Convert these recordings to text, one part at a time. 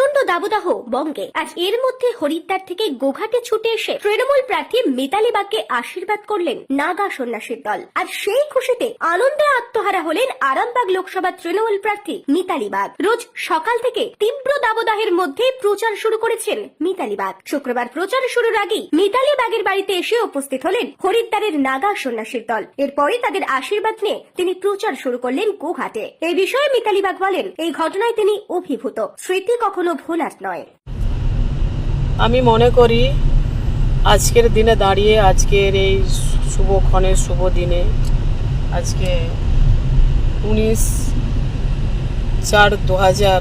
প্রচণ্ড দাবদাহ বঙ্গে। আজ এর মধ্যে হরিদ্বার থেকে গোঘাটে ছুটে এসে তৃণমূল প্রার্থী মিতালি বাগকে আশীর্বাদ করলেন নাগা সন্ন্যাসীর দল। আর সেই খুশিতে আনন্দে আত্মহারা হলেন আরামবাগ লোকসভা তৃণমূল প্রার্থী মিতালি বাগ রোজ সকাল থেকে তীব্র দাবদাহের মধ্যে প্রচার শুরু করেছেন মিতালি বাগ শুক্রবার প্রচার শুরুর আগেই মিতালি বাগের বাড়িতে এসে উপস্থিত হলেন হরিদ্বারের নাগা সন্ন্যাসীর দল। এরপরে তাদের আশীর্বাদ নিয়ে তিনি প্রচার শুরু করলেন গোঘাটে। এই বিষয়ে মিতালি বাগ বলেন, এই ঘটনায় তিনি অভিভূত। স্মৃতি কখনো ভোলার নয়। আমি মনে করি আজকের দিনে দাঁড়িয়ে, আজকের এই শুভক্ষণের শুভ দিনে, আজকে উনিশ চার দু হাজার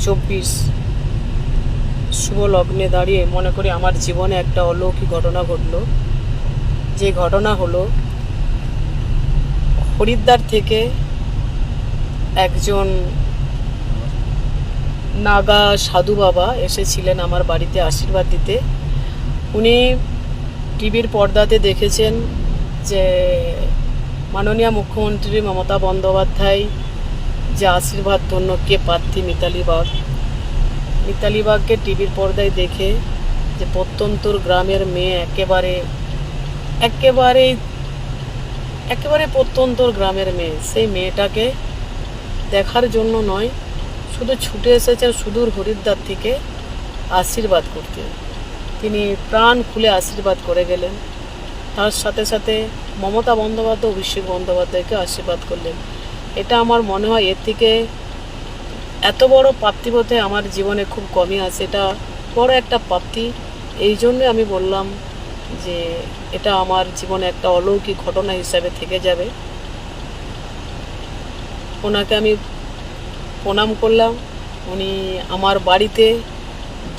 চব্বিশ শুভ লগ্নে দাঁড়িয়ে মনে করি আমার জীবনে একটা অলৌকিক ঘটনা ঘটলো। যে ঘটনা হলো, হরিদ্বার থেকে একজন নাগা সাধু বাবা এসেছিলেন আমার বাড়িতে আশীর্বাদ দিতে। উনি টিভির পর্দাতে দেখেছেন যে মাননীয় মুখ্যমন্ত্রী মমতা বন্দ্যোপাধ্যায় যে আশীর্বাদ ধন্য কে প্রার্থী মিতালি বাগ। মিতালি বাগকে টিভির পর্দায় দেখে যে প্রত্যন্তর গ্রামের মেয়ে একেবারে একেবারে একেবারে প্রত্যন্তর গ্রামের মেয়ে, সেই মেয়েটাকে দেখার জন্য নয় শুধু ছুটে এসেছেন সুদূর হরিদ্বার থেকে আশীর্বাদ করতে। তিনি প্রাণ খুলে আশীর্বাদ করে গেলেন। তার সাথে সাথে মমতা বন্দ্যোপাধ্যায় অভিষেক বন্দ্যোপাধ্যায়কে আশীর্বাদ করলেন। এটা আমার মনে হয় এর থেকে এত বড় প্রাপ্তি পথে আমার জীবনে খুব কমই আছে। এটা বড় একটা প্রাপ্তি। এই জন্য আমি বললাম যে এটা আমার জীবনে একটা অলৌকিক ঘটনা হিসাবে থেকে যাবে। ওনাকে আমি প্রণাম করলাম। উনি আমার বাড়িতে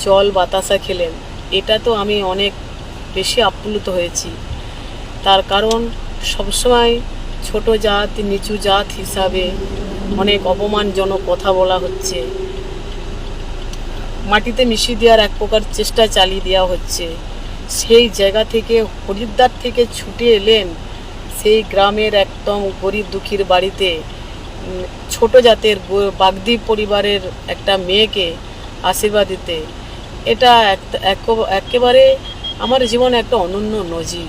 জল বাতাসা খেলেন। এটা তো আমি অনেক বেশি আপ্লুত হয়েছি। তার কারণ সবসময় ছোট জাত, নিচু জাত হিসাবে অনেক অপমানজনক কথা বলা হচ্ছে। মাটিতে মিশিয়ে দেওয়ার এক প্রকার চেষ্টা চালিয়ে দেওয়া হচ্ছে। সেই জায়গা থেকে হরিদ্বার থেকে ছুটে এলেন সেই গ্রামের একদম গরিব দুঃখীর বাড়িতে। ছোট জাতের বাগদি পরিবারের একটা মেয়েকে আশীর্বাদ দিতে, এটা এক- এক- একেবারে আমার জীবনে একটা অনন্য নজির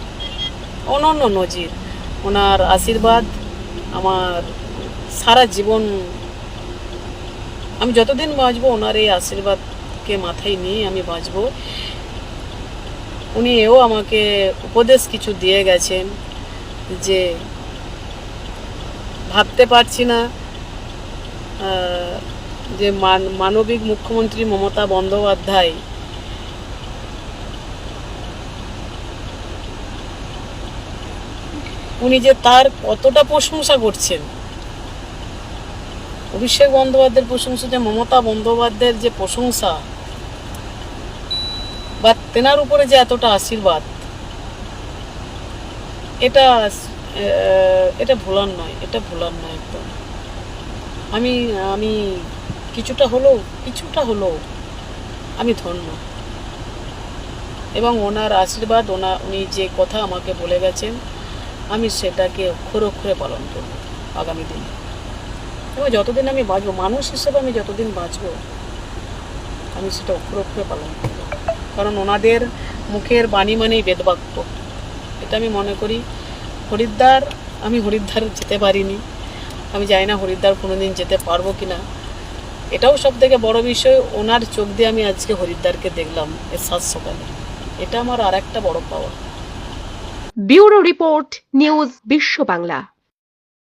অনন্য নজির। ওনার আশীর্বাদ আমার সারা জীবন, আমি যতদিন বাঁচব ওনার এই আশীর্বাদকে মাথায় নিয়ে আমি বাঁচবো। উনি এও আমাকে উপদেশ কিছু দিয়ে গেছেন যে ভাবতে পারছি না যে মান- মানবিক মুখ্যমন্ত্রী মমতা বন্দ্যোপাধ্যায় উনি যে তার কতটা প্রশংসা করছেন। অভিষেক বন্দ্যোপাধ্যায়ের প্রশংসা যে মমতা বন্দ্যোপাধ্যায়ের যে প্রশংসা, বা তেনার উপরে যে এতটা আশীর্বাদ, এটা এটা ভোলার নয়, এটা ভোলার নয় একদম। আমি আমি কিছুটা হলেও কিছুটা হলেও আমি ধন্য। এবং ওনার আশীর্বাদ, ওনা, উনি যে কথা আমাকে বলে গেছেন, আমি সেটাকে অক্ষরে অক্ষরে পালন করব আগামী দিনে। এবং যতদিন আমি বাঁচবো, মানুষ হিসেবে আমি যতদিন বাঁচবো, আমি সেটা অক্ষরে অক্ষরে পালন করব। কারণ ওনাদের মুখের বাণী মানেই বেদবাক্য। এটা আমি মনে করি হরিদ্বার, আমি হরিদ্বার যেতে পারিনি। আমি জানি না হরিদ্বার কোনো দিন যেতে পারব কি না এটাও সব থেকে বড়ো বিষয়, ওনার চোখ দিয়ে আমি আজকে হরিদ্বারকে দেখলাম এর সাত সকালে। এটা আমার আর একটা বড় পাওয়া। ব্যুরো রিপোর্ট, নিউজ বিশ্ব বাংলা।